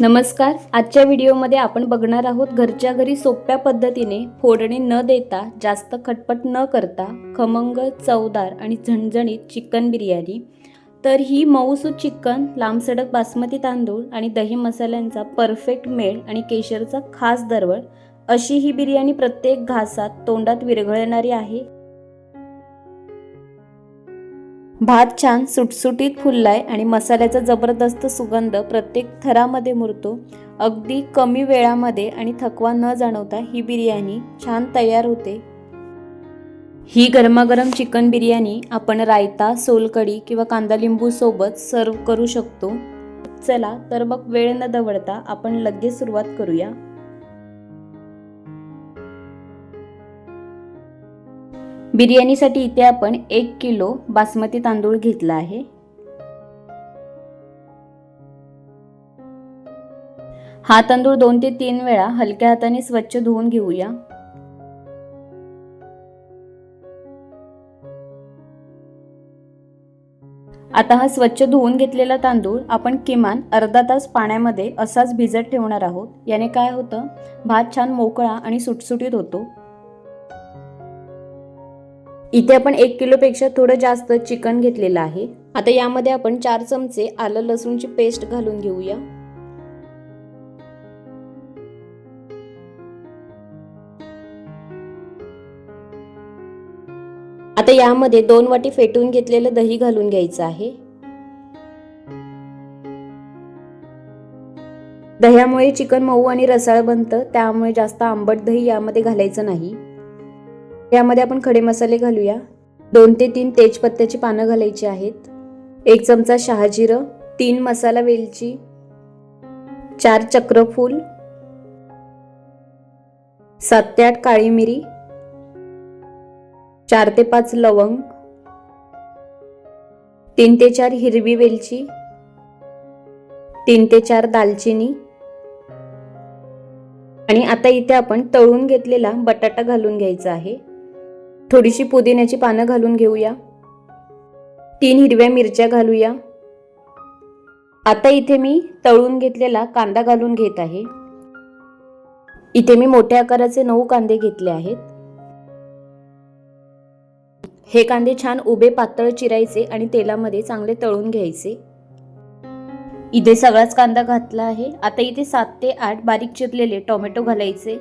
नमस्कार. आजच्या व्हिडिओमध्ये आपण बघणार आहोत घरच्या घरी सोप्या पद्धतीने फोडणी न देता जास्त खटपट न करता खमंग चवदार आणि झणझणीत चिकन बिर्याणी. तर ही मऊसूद चिकन लांबसडक बासमती तांदूळ आणि दही मसाल्यांचा परफेक्ट मेळ आणि केशरचा खास दरवळ अशी ही बिर्याणी प्रत्येक घासात तोंडात विरघळणारी आहे. भात छान सुटसुटीत फुललाय आणि मसाल्याचा जबरदस्त सुगंध प्रत्येक थरामध्ये मुरतो. अगदी कमी वेळामध्ये आणि थकवा न जाणवता ही बिर्याणी छान तयार होते. ही गरमागरम चिकन बिर्याणी आपण रायता सोलकढी किंवा कांदा लिंबू सोबत सर्व करू शकतो. चला तर मग वेळ न दवडता आपण लगेच सुरुवात करूया. बिर्याणीसाठी इथे आपण एक किलो बासमती तांदूळ घेतला आहे. हा तांदूळ दोन ते तीन वेळा हलक्या हाताने स्वच्छ धुवून घेऊया. आता हा स्वच्छ धुवून घेतलेला तांदूळ आपण किमान अर्धा तास पाण्यामध्ये असाच भिजत ठेवणार आहोत. याने काय होतं? भात छान मोकळा आणि सुटसुटीत होतो. इथे आपण एक किलोपेक्षा थोडं जास्त चिकन घेतलेलं आहे. आता यामध्ये आपण चार चमचे आलं लसूणची पेस्ट घालून घेऊया. आता यामध्ये दोन वाटी फेटून घेतलेलं दही घालून घ्यायचं आहे. दह्यामुळे चिकन मऊ आणि रसाळ बनतं त्यामुळे जास्त आंबट दही यामध्ये घालायचं नाही. यामध्ये आपण खडे मसाले घालूया. दोन ते तीन तेजपत्त्याची पानं घालायची आहेत. एक चमचा शहाजिरं तीन मसाला वेलची चार चक्रफूल सात ते आठ काळी मिरी चार ते पाच लवंग तीन ते चार हिरवी वेलची तीन ते चार दालचिनी. आणि आता इथे आपण तळून घेतलेला बटाटा घालून घ्यायचा आहे. थोडीशी पुदिन्याची पानं घालून घेऊया. तीन हिरव्या मिरच्या घालूया. आता इथे मी तळून घेतलेला कांदा घालून घेत आहे. इथे मी मोठ्या आकाराचे नऊ कांदे घेतले आहेत. हे कांदे छान उभे पातळ चिरायचे आणि तेलामध्ये चांगले तळून घ्यायचे. इथे सगळाच कांदा घातला आहे. आता इथे सात ते आठ बारीक चिरलेले टोमॅटो घालायचे.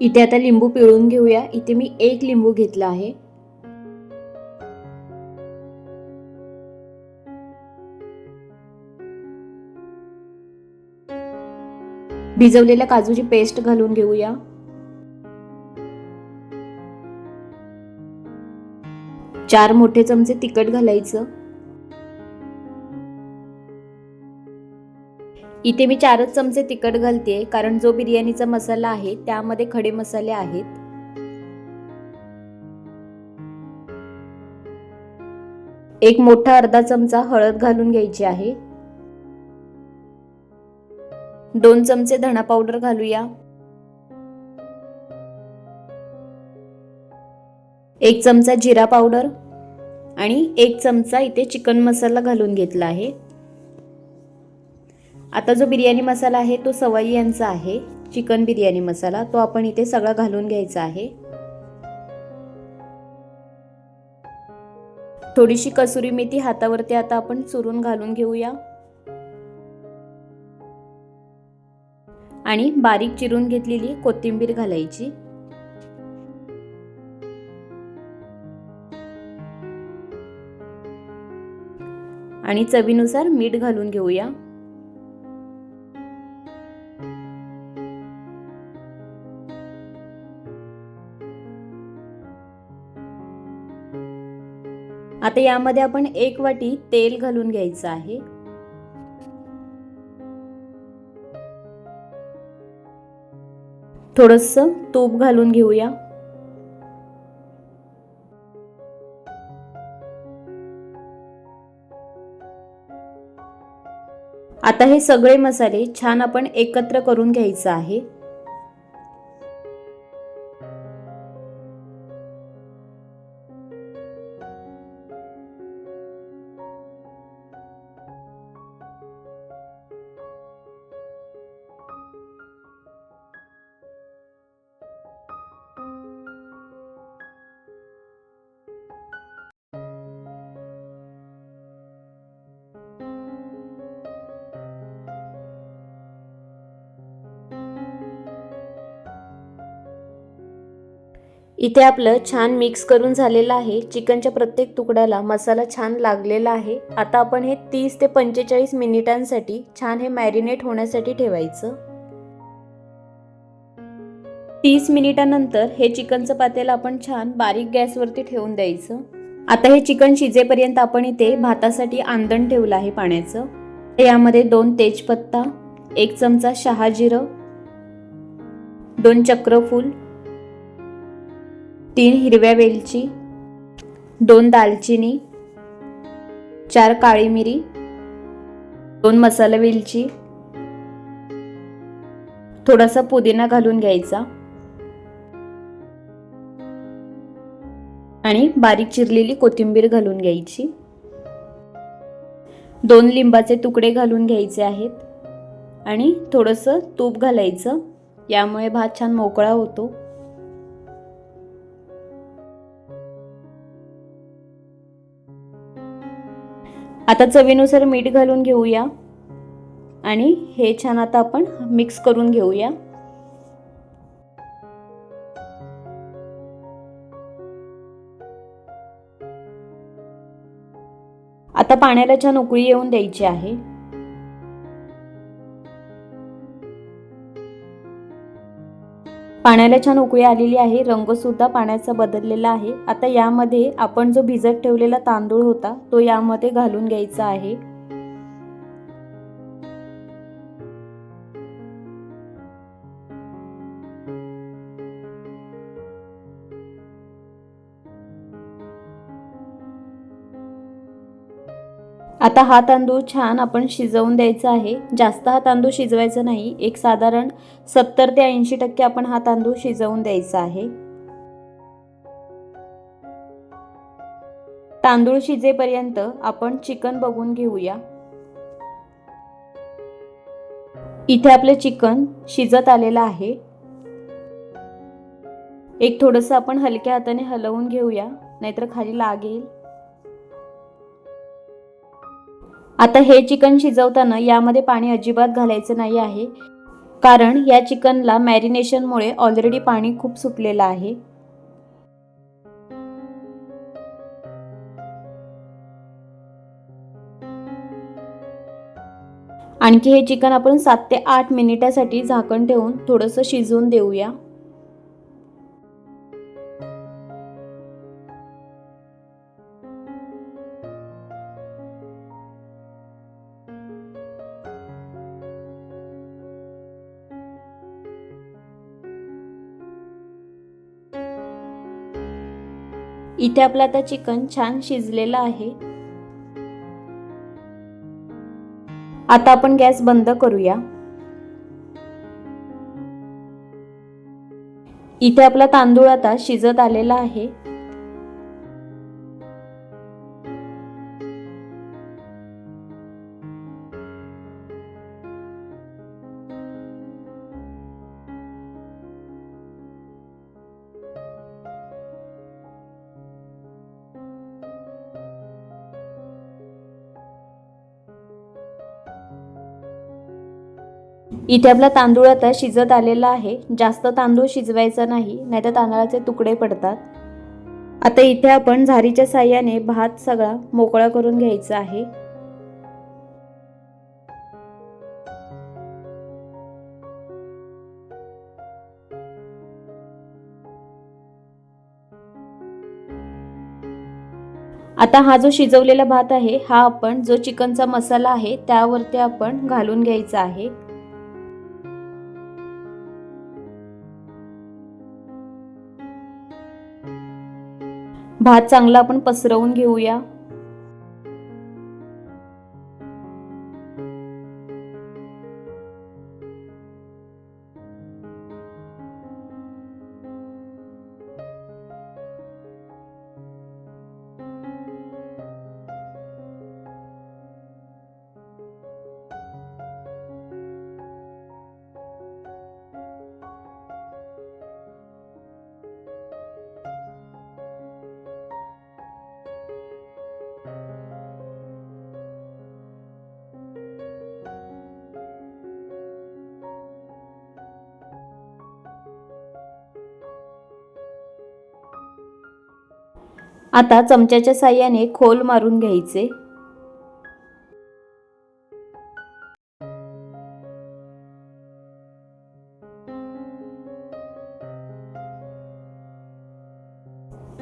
इथे आता लिंबू पिळून घेऊया. इथे मी एक लिंबू घेतला आहे. भिजवलेल्या काजूची पेस्ट घालून घेऊया. चार मोठे चमचे तिखट घालायचं. इथे मी चारच चमचे तिखट घालते कारण जो बिर्याणीचा मसाला आहे त्यामध्ये खडे मसाले आहेत. एक मोठा अर्धा चमचा हळद घालून घ्यायची आहे. दोन चमचे धणा पावडर घालूया. एक चमचा जिरा पावडर आणि एक चमचा इथे चिकन मसाला घालून घेतला आहे. आता जो बिर्याणी मसाला आहे तो सवाई यांचा आहे चिकन बिर्याणी मसाला तो आपण इथे सगळा घालून घ्यायचा आहे. थोडीशी कसुरी मेथी हातावरती आता आपण चुरून घालून घेऊया. आणि बारीक चिरून घेतलेली कोथिंबीर घालायची. आणि चवीनुसार मीठ घालून घेऊया. आता यामध्ये आपण एक वाटी तेल घालून घ्यायचं आहे. थोडस तूप घालून घेऊया. आता हे सगळे मसाले छान आपण एकत्र करून घ्यायचं आहे. इथे आपलं छान मिक्स करून झालेलं आहे. चिकनच्या प्रत्येक तुकड्याला मसाला छान लागलेला आहे. आता आपण हे तीस ते पंचेचाळीस मिनिटांसाठी छान हे मॅरिनेट होण्यासाठी ठेवायचं. तीस मिनिटानंतर हे चिकनचं पातेलं आपण छान बारीक गॅसवरती ठेवून द्यायचं. आता हे चिकन शिजेपर्यंत आपण इथे भातासाठी आंदण ठेवलं आहे पाण्याचं. यामध्ये दोन तेजपत्ता एक चमचा शहाजिरं दोन चक्रफूल तीन हिरव्या वेलची दोन दालचिनी चार काळी मिरी दोन मसाला वेलची. थोडासा पुदिना घालून घ्यायचा. आणि बारीक चिरलेली कोथिंबीर घालून घ्यायची. दोन लिंबाचे तुकडे घालून घ्यायचे आहेत. आणि थोडंसं तूप घालायचं. यामुळे भात छान मोकळा होतो. आता चवीनुसार मीठ घालून घेऊया. आणि हे छान आता आपण मिक्स करून घेऊया. आता पाण्याला छान उकळी येऊन द्यायची आहे. पाण्याला छान उकळी आलेली आहे. रंग सुद्धा पाण्याचा बदललेला आहे. आता यामध्ये आपण जो भिजत ठेवलेला तांदूळ होता तो यामध्ये घालून घ्यायचा आहे. आता हा तांदूळ छान आपण शिजवून द्यायचा आहे. जास्त हा तांदूळ शिजवायचा नाही. एक साधारण सत्तर ते ऐंशी टक्के आपण हा तांदूळ शिजवून द्यायचा आहे. तांदूळ शिजेपर्यंत आपण चिकन बघून घेऊया. इथे आपलं चिकन शिजत आलेलं आहे. एक थोडंसं आपण हलक्या हाताने हलवून घेऊया. नाहीतर खाली लागेल आता हे चिकन शिजवताना यामध्ये पाणी अजिबात घालायचं नाही आहे. कारण या चिकनला मॅरिनेशनमुळे ऑलरेडी पाणी खूप सुटलेलं आहे. आणखी हे चिकन आपण सात ते आठ मिनिटासाठी झाकण ठेवून थोडंसं शिजवून देऊया. इथे आपलं आता चिकन छान शिजलेलं आहे. आता आपण गॅस बंद करूया. इथे आपला तांदूळ आता शिजत आलेला आहे. इथे आपला तांदूळ आता शिजत आलेला आहे. जास्त तांदूळ शिजवायचा नाही नाहीतर तांदळाचे तुकडे पडतात. आता इथे आपण झारीच्या साह्याने भात सगळा मोकळा करून घ्यायचा आहे. आता हा जो शिजवलेला भात आहे हा आपण जो चिकनचा मसाला आहे त्यावरती आपण घालून घ्यायचा आहे. भात चांगला आपण पसरवून घेऊया. आता चमच्याच्या साह्याने खोल मारून घ्यायचे.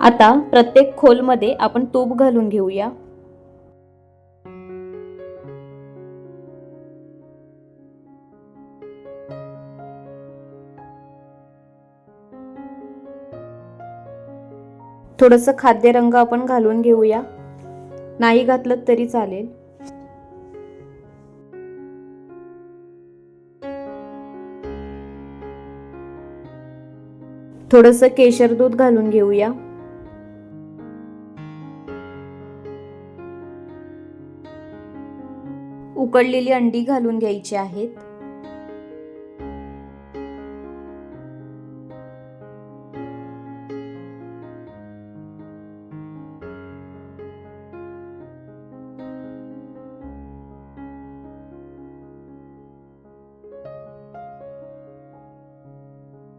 आता प्रत्येक खोलमध्ये आपण तूप घालून घेऊया. थोडंसं खाद्यरंग आपण घालून घेऊया. नाही घातलं तरी चालेल. थोडंसं केशर दूध घालून घेऊया. उकडलेली अंडी घालून घ्यायची आहेत.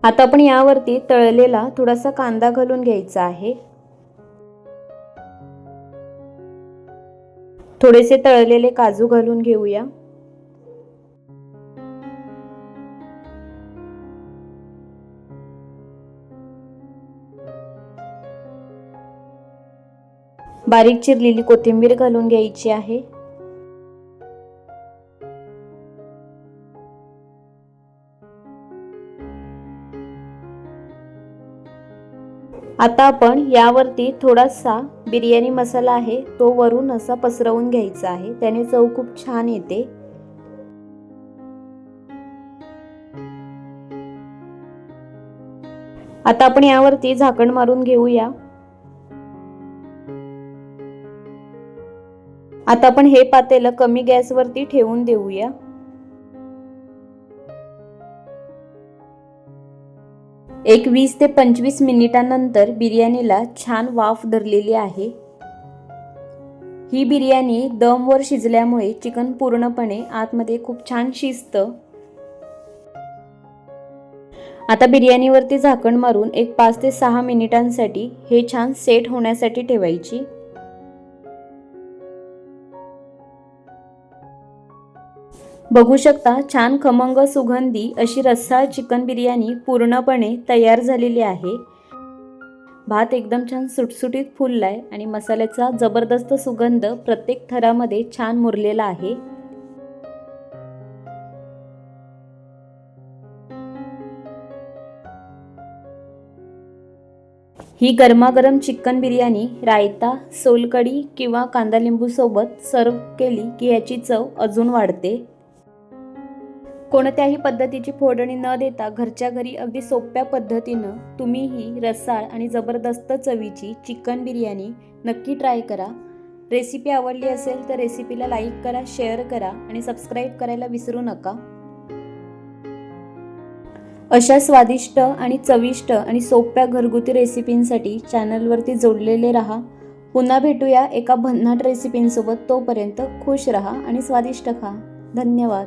आता आपण यावरती तळलेला थोडासा कांदा घालून घ्यायचा आहे. थोडेसे तळलेले काजू घालून घेऊया. बारीक चिरलेली कोथिंबीर घालून घ्यायची आहे. आता आपण यावरती थोडासा बिर्याणी मसाला आहे तो वरून असा पसरवून घ्यायचा आहे. त्याने चव खूप छान येते. आता आपण यावरती झाकण मारून घेऊया. आता आपण हे पातेलं कमी गॅसवरती ठेवून देऊया. एक वीस ते पंचवीस मिनिटांनंतर बिर्याणीला छान वाफ धरलेली आहे. ही बिर्याणी दमवर शिजल्यामुळे चिकन पूर्णपणे आतमध्ये खूप छान शिजतं. आता बिर्याणीवरती झाकण मारून एक पाच ते सहा मिनिटांसाठी हे छान सेट होण्यासाठी ठेवायची. बघू शकता छान खमंग सुगंधी अशी रस्साळ चिकन बिर्याणी पूर्णपणे तयार झालेली आहे. भात एकदम छान सुटसुटीत फुललाय आणि मसाल्याचा जबरदस्त सुगंध प्रत्येक थरामध्ये छान मुरलेला आहे. ही गरमागरम चिकन बिर्याणी रायता सोलकडी किंवा कांदा लिंबूसोबत सर्व केली की याची चव अजून वाढते. कोणत्याही पद्धतीची फोडणी न देता घरच्या घरी अगदी सोप्या पद्धतीनं तुम्ही ही रसाळ आणि जबरदस्त चवीची चिकन बिर्याणी नक्की ट्राय करा. रेसिपी आवडली असेल तर रेसिपीला लाईक करा शेअर करा आणि सबस्क्राईब करायला विसरू नका. अशा स्वादिष्ट आणि चविष्ट आणि सोप्या घरगुती रेसिपींसाठी चॅनलवरती जोडलेले राहा. पुन्हा भेटूया एका भन्नाट रेसिपींसोबत तोपर्यंत खुश रहा आणि स्वादिष्ट खा. धन्यवाद.